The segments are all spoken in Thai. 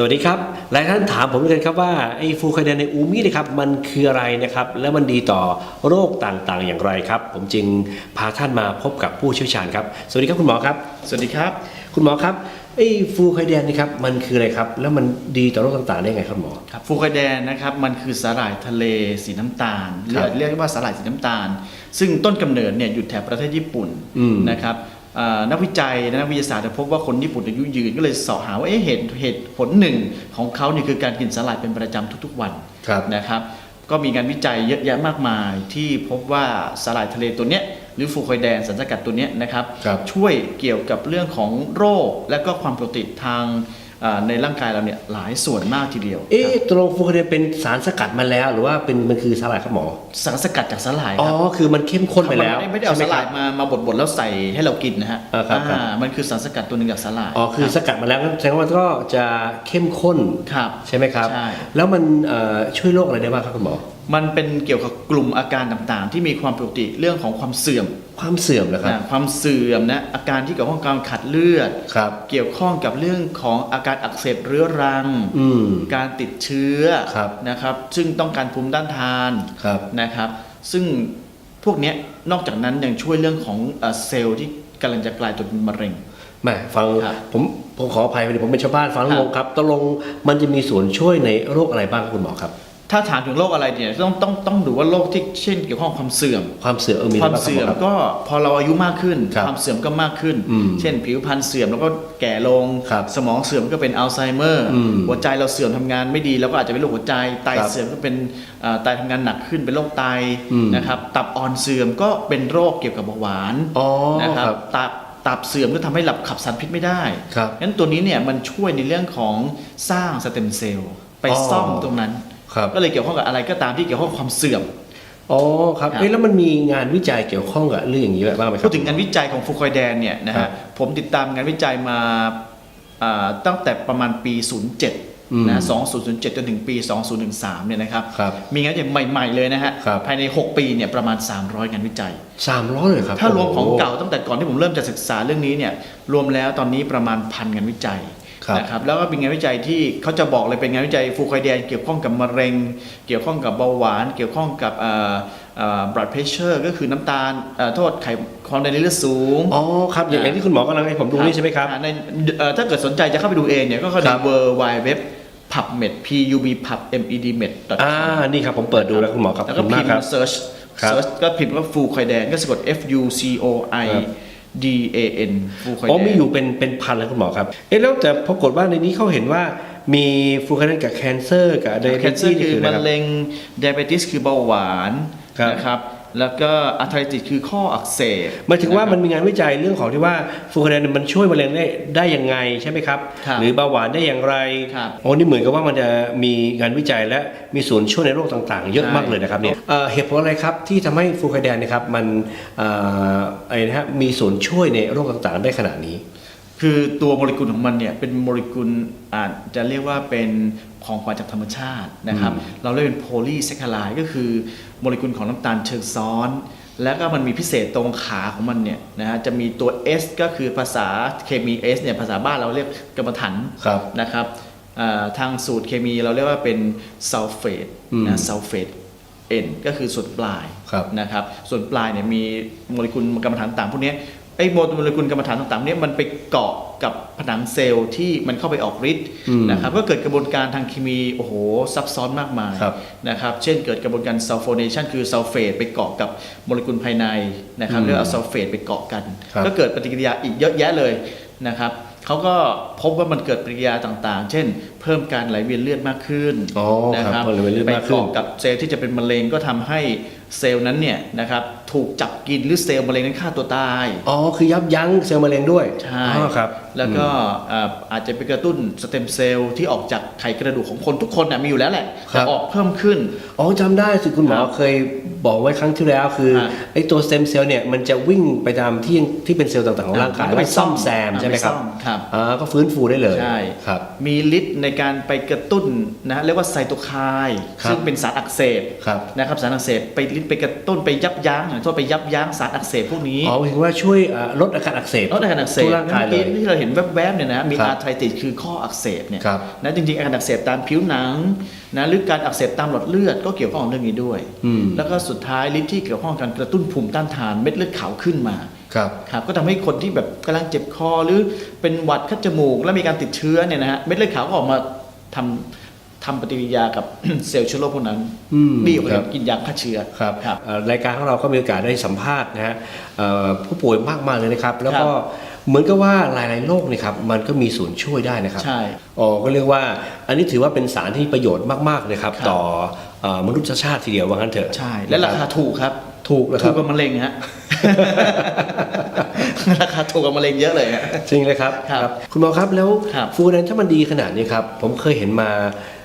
สวัสดีครับ หลายท่านถามผมเหมือนกันครับว่าไอ้ฟูคาเดนในอูมินะครับมันคืออะไรนะครับ แล้วมันดีต่อโรคต่างๆ อย่างไรครับ ผมจึงพาท่านมาพบกับผู้เชี่ยวชาญครับ สวัสดีครับคุณหมอครับ สวัสดีครับ คุณหมอครับไอ้ฟูคาเดนนะครับมันคืออะไรครับ แล้วมันดีต่อโรคต่างๆ ได้ไงครับหมอครับฟูคาแดนนะครับมันคือสาหร่ายทะเลสีน้ำตาลหรือครับเรียกว่าสาหร่ายสีน้ำตาล ซึ่งต้นกำเนิดเนี่ยอยู่แถบประเทศญี่ปุ่นอืมนะครับอ่า นักวิจัยและนักวิทยาศาสตร์พบว่าคนญี่ปุ่นอายุยืนก็เลยเสอบหาว่าเอ๊ะเหตุเหตุผลหนึ่งของเขาเนี่ยคือการกินสาหร่ายเป็นประจำทุกๆวันครับนะครับ ก็มีงานวิจัยเยอะแยะมากมายที่พบว่าสาหร่ายทะเลตัวเนี้ยหรือฟูคอยแดนสารสกัดตัวเนี้ยนะครับครับช่วยเกี่ยวกับเรื่องของโรค และก็ความปกติทางอ่า ในร่างกายเราเนี่ยหลายส่วนมากทีเดียว เอ๊ะตกลงฟูคาเดนเป็นสารสกัดมาแล้ว หรือว่าเป็นมันคือสาหร่ายครับหมอ สารสกัดจากสาหร่ายอ๋คอรับคือมันเข้มข้นไปแล้วไม่ได้เอาใช่สาหหคร่าบยมามาบดๆแล้วใส่ให้เรากินนะฮะอ่าครับครับอ่ามันคือสารสกัดตัวหนึ่งจากสาหร่ายอ๋อคือสกัดมาแล้วแสดงว่ามันก็จะเข้มข้นครับใช่ไหมครับใช่แล้วมันเอ่อช่วยโรคอะไรได้บ้างครับคุณหมอ มันเป็นเกี่ยวกับกลุ่มอาการต่างๆ ที่มีความปกติเรื่องของความเสื่อมความเสื่อมนะครับนะความเสื่อมนะอาการที่เกี่ยวข้องกับการขัดเลือด ครับ เกี่ยวข้องกับเรื่องของอาการอักเสบเรื้อรัง อืม การติดเชื้อครับนะครับ ซึ่งต้องการภูมิต้านทานครับ นะครับ ซึ่งพวกเนี้ยนอกจากนั้นยังช่วยเรื่องของเอ่อเซลล์ที่กำลังจะกลายตัวเป็นมะเร็ง แหม่ฟังครับผมผมขออภัยพอดีผมเป็นชาวบ้านฟังครับ งงครับตกลงมันจะมีส่วนช่วยในโรคอะไรบ้างครับคุณหมอครับ ถ้าถามถึงโรคอะไรเนี่ยต้องต้องต้องดูว่าโรคที่เช่นเกี่ยวข้องกับความเสื่อม ความเสื่อมเออมีความอะไรบ้างเสื่อมครับก็พอเราอายุมากขึ้นครับความเสื่อมก็มากขึ้นอืมเช่นผิวพรรณเสื่อมแล้วก็แก่ลงครับสมองเสื่อมก็เป็นอัลไซเมอร์อืมหัวใจเราเสื่อมทำงานไม่ดีแล้วก็อาจจะเป็นโรคหัวใจ ไตครับเสื่อมก็เป็นเอ่อไตทำงานหนักขึ้นเป็นโรคไตอืมนะครับ ตับอ่อนเสื่อมก็เป็นโรคเกี่ยวกับเบาหวานอ๋อนะครับครับตับตับเสื่อมก็ทำให้หลับขับสารพิษไม่ได้ครับงั้นตัวนี้เนี่ยมันช่วยในเรื่องของสร้างสเต็มเซลล์ไปอ๋อซ่อมตรงนั้น ครับก็เลยเกี่ยวข้องกับอะไรก็ตามที่เกี่ยวข้องกับความเสื่อม อ๋อครับครับเอ้ยแล้วมันมีงานวิจัยเกี่ยวข้องกับเรื่องอย่างนี้บ้างไหมครัพูดถึงงานวิจัยของฟูคอยแดนเนี่ยนะครัฮะบผมติดตามงานวิจัยมาอ่าตั้งแต่ประมาณปี อืม07นะ2007 จนถึงปี 2013เนี่ยนะครับ ครับมีงานวิจัยใหม่ ๆ เลยนะฮะ ครับ ภายใน 6 ปีเนี่ยประมาณ 300 งานวิจัย สามร้อยเลยครับถ้ารวมของโโหเก่าตั้งแต่ก่อนที่ผมเริ่มจะศึกษาเรื่องนี้เนี่ยรวมแล้วตอนนี้ประมาณพันงานวิจัยครับ นะครับแล้วก็เป็นงานวิจัยที่เขาจะบอกเลยเป็นงานวิจัยฟูคอยแดนเกี่ยวข้องกับมะเร็ง เกี่ยวข้องกับเบาหวาน เกี่ยวข้องกับเอ่อเอ่อ blood pressure ก็คือน้ำตาลเอ่อโทษไขความดันในเลือดสูง อ๋อครับอย่างอย่างที่คุณหมอกำลังให้ผมดูนี่ใช่ไหมครับอ่าในเอ่อถ้าเกิดสนใจจะเข้าไปดูเองเนี่ยก็เข้าคในรับ w w w pubmed p u b pub m e d med อ่านี่ครับผมเปิดดูแล้วคุณหมอครับแล้วขก็อบคุณพิมากมครับพ์ search ครับ search ก็พิมพ์ว่าฟูคอยแดนก็สะกด F U C O I ครับ D A N ฟูคอยอ๋อแดนมีอยู่เป็นเป็นพันแล้วคุณหมอครับ เอ๊ะแล้วแต่ปรากฏว่าในนี้เขาเห็นว่ามีฟูคาเดนกับแคนเซอร์กับไดแคนเซอร์นี่คือคืออะไรมะครับเร็ง diabetes คือเบาหวานครับนะครับ แล้วก็อาร์ทริติสคือข้ออักเสบหมายถึงว่าะครับมันมีงานวิจัยเรื่องของที่ว่าฟูคาเดนมันช่วยมะเร็งได้ได้ยังไงใช่ไหมครับครับหรือเบาหวานได้อย่างไรครับโอ้นี่เหมือนกับว่ามันจะมีงานวิจัยและมีส่วนช่วยในโรคต่างๆ เยอะใช่มากเลยนะครับเนี่ยเอ่อเหตุผลอะไรครับที่ทำให้ฟูคาเดนนะครับมันเอ่ออะไรนะฮะมีส่วนช่วยในโรคต่างๆ ได้ขนาดนี้ คือตัวโมเลกุลของมันเนี่ยเป็นโมเลกุลอาจจะเรียกว่าเป็นของขวัญจากธรรมชาตินะครับอืมเราเรียกเป็นโพลีแซคคาไลก็คือโมเลกุลของน้ำตาลเชิงซ้อน แล้วก็มันมีพิเศษตรงขาของมันเนี่ยนะฮะจะมีตัว S ก็คือภาษาเคมี S เนี่ยภาษาบ้านเราเรียกกรรมฐานครับนะครับอ่าทางสูตรเคมีเราเรียกว่าเป็นซัลเฟตอืมนะซัลเฟต N ก็คือส่วนปลายครับนะครับส่วนปลายเนี่ยมีโมเลกุลกรรมฐานต่างพวกเนี้ย ไอ้โมเลกุลกรรมฐานต่างๆเนี่ยมันไปเกาะกับผนังเซลล์ที่มันเข้าไปออกฤทธิ์อืมนะครับก็เกิดกระบวนการทางเคมีโอ้โหซับซ้อนมากมายครับนะครับเช่นเกิดกระบวนการซัลโฟเนชันคือซัลเฟตไปเกาะกับโมเลกุลภายในนะครับอืมเรียกว่าซัลเฟตไปเกาะกันครับก็เกิดปฏิกิริยาอีกเยอะแยะเลยนะครับเขาก็พบว่ามันเกิดปฏิกิริยาต่างๆ เช่นเพิ่มการไหลเวียนเลือดมากขึ้นอ๋อนะครับเพิ่มไหลเวียนเลือดไปมากขึ้นเกาะกับเซลล์ที่จะเป็นมะเร็งก็ทำให้เซลล์นั้นเนี่ยนะครับถูกจับกินหรือเซลล์มะเร็งนั้นฆ่าตัวตาย อ๋อ คือยับยั้งเซลล์มะเร็งด้วย ใช่อ๋อครับ แล้วก็อ่าอาจจะไปกระตุ้นสเต็มเซลล์ที่ออกจากไขกระดูกของคนทุกคนนะมีอยู่แล้วแหละครัแต่บออกเพิ่มขึ้น อ๋อจำได้สิคุณหมอครับเคยบอกไว้ครั้งที่แล้วคือฮะไอ้ตัวสเต็มเซลล์เนี่ยมันจะวิ่งไปตามที่ที่เป็นเซลล์ต่างๆของร่างกายมันก็ไปไปซ่อมซ่อมแซมใช่ไหมครับไปซ่อมครับอ่าก็ฟื้นฟูได้เลย ใช่ ครับ มีฤทธิ์ในการไปกระตุ้นนะเรียกว่าไซโตไคน์ครับซึ่งเป็นสารอักเสบครับนะครับสารอักเสบไปฤทธิ์ไปกระตุ้นไปยับยั้งอย่างทั่วไปยับยั้งสารอักเสบพวกนี้อ๋อถึงว่าช่วยเอ่อลดอาการอักเสบลดอาการอักเสบทั่วร่างกายเลเมื่ยอกี้ที่เราเห็นแวบๆเนี่ยนะมีครับอาร์ไทติสคือข้ออักเสบเนี่ยครับนะจริงๆอาการอักเสบตามผิวหนังนะหรือการอักเสบตามหลอดเลือดก็เกี่ยวข้องกับเรื่องนี้ด้วยอืมแล้วก็สุดท้ายฤทธิ์ที่เกี่ยวข้องกับการกระตุ้นภูมิต้านทานเม็ดเลือดขาวขึ้นมา ครับครับก็ทำให้คนที่แบบกำลังเจ็บคอหรือเป็นหวัดคัดจมูก แล้วมีการติดเชื้อเนี่ยนะฮะเม็ดเลือดขาวก็ออกมาทำทำปฏิกิริยากับเซลล์เชื้อโรคพวกนั้นอืมดีกว่าครับกินยาฆ่าเชื้อครับครับเอ่อรายการของเราก็มีโอกาสได้สัมภาษณ์นะฮะเอ่อผู้ป่วยมากมายเลยนะครับ แล้วก็เหมือนกับว่าหลายๆโรคเนี่ยครับมันก็มีส่วนช่วยได้นะครับใช่อ๋อก็เรียกว่า อันนี้ถือว่าเป็นสารที่ประโยชน์มากๆเลยครับครับต่อเอ่อมนุษยชาติทีเดียวว่างั้นเถอะใช่และราคาถูกครับ ถูกนะคถูรับ กกว่ามะเร็งฮะ ราคาถูกกว่ามะเร็งเยอะเลยฮะ จริงเลยครับครับคุณหมอครับแล้วครับ ฟูแดนถ้ามันดีขนาดนี้ครับ ผมเคยเห็นมาเอ่อ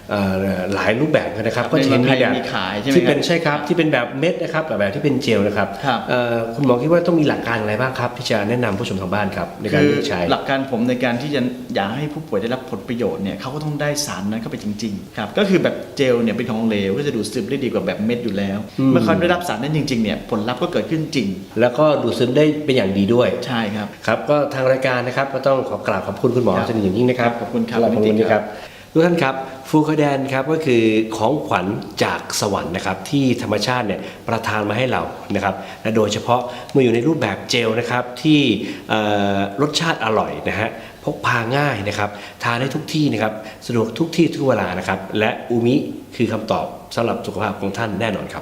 หลายรูปแบบนะครับ ก็จะเห็นในเมืองไทยแบบมีขายใช่ไหมที่เป็นครับใช่ครับที่เป็นแบบเม็ดนะครับกับแบบที่เป็นเจลนะครับครับเอ่อคุณหมอคิดว่าต้องมีหลักการอะไรบ้างครับที่จะแนะนำผู้ชมทางบ้านครับในการคือเลือกใช้หลักการผมในการที่จะอยากให้ผู้ป่วยได้รับผลประโยชน์เนี่ยเขาก็ต้องได้สารนั้นเข้าไปจริงๆครับก็คือแบบเจลเนี่ยเป็นของเหลวก็จะดูดซึมได้ดีกว่าแบบเม็ดอยู่แล้วอืมเมื่อเขาได้รับสารนั้นจริงๆเนี่ยผลลัพธ์ก็เกิดขึ้นจริง แล้วก็ดูดซึมได้เป็นอย่างดีด้วยใช่ครับครับก็ทางรายการนะครับก็ต้องขอกราบขอบคุณคุณหมอครับสนิทอย่างยิ่งนะครับขอบคุณครับสำหรับคุณวันนิตินี้ครับ ทุกท่านครับฟูคาแดนครับก็คือของขวัญจากสวรรค์นะครับที่ธรรมชาติเนี่ยประทานมาให้เรานะครับและโดยเฉพาะเมื่ออยู่ในรูปแบบเจลนะครับที่รสชาติอร่อยนะฮะพกพาง่ายนะครับทานได้ทุกที่นะครับสะดวกทุกที่ทุกเวลานะครับและอูมิคือคำตอบสำหรับสุขภาพของท่านแน่นอนครับ